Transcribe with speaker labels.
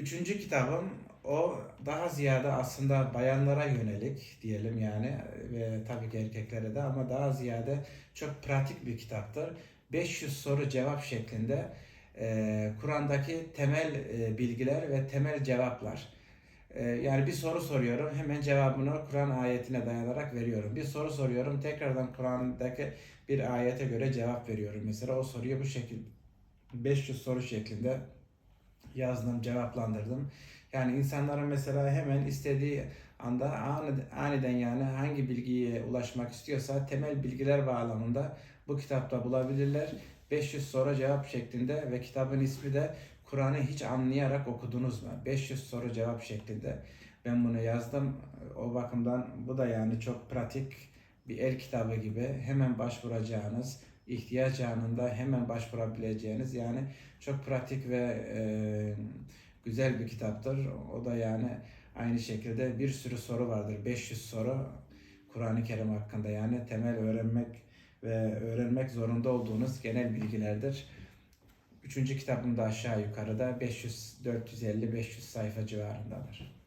Speaker 1: Üçüncü kitabım o daha ziyade aslında bayanlara yönelik diyelim yani ve tabii ki erkeklere de ama daha ziyade çok pratik bir kitaptır. 500 soru cevap şeklinde e, Kur'an'daki temel e, bilgiler ve temel cevaplar. E, yani bir soru soruyorum hemen cevabını Kur'an ayetine dayanarak veriyorum. Bir soru soruyorum tekrardan Kur'an'daki bir ayete göre cevap veriyorum. Mesela o soruyu bu şekilde 500 soru şeklinde yazdım, cevaplandırdım. Yani insanların mesela hemen istediği anda ani- aniden yani hangi bilgiye ulaşmak istiyorsa temel bilgiler bağlamında bu kitapta bulabilirler. 500 soru cevap şeklinde ve kitabın ismi de Kur'an'ı hiç anlayarak okudunuz mu? 500 soru cevap şeklinde. Ben bunu yazdım. O bakımdan bu da yani çok pratik bir el kitabı gibi hemen başvuracağınız, ihtiyaç anında hemen başvurabileceğiniz yani çok pratik ve e, güzel bir kitaptır. O da yani aynı şekilde bir sürü soru vardır. 500 soru Kur'an-ı Kerim hakkında yani temel öğrenmek ve öğrenmek zorunda olduğunuz genel bilgilerdir. Üçüncü kitabım da aşağı yukarıda 500 450 500 sayfa civarındadır.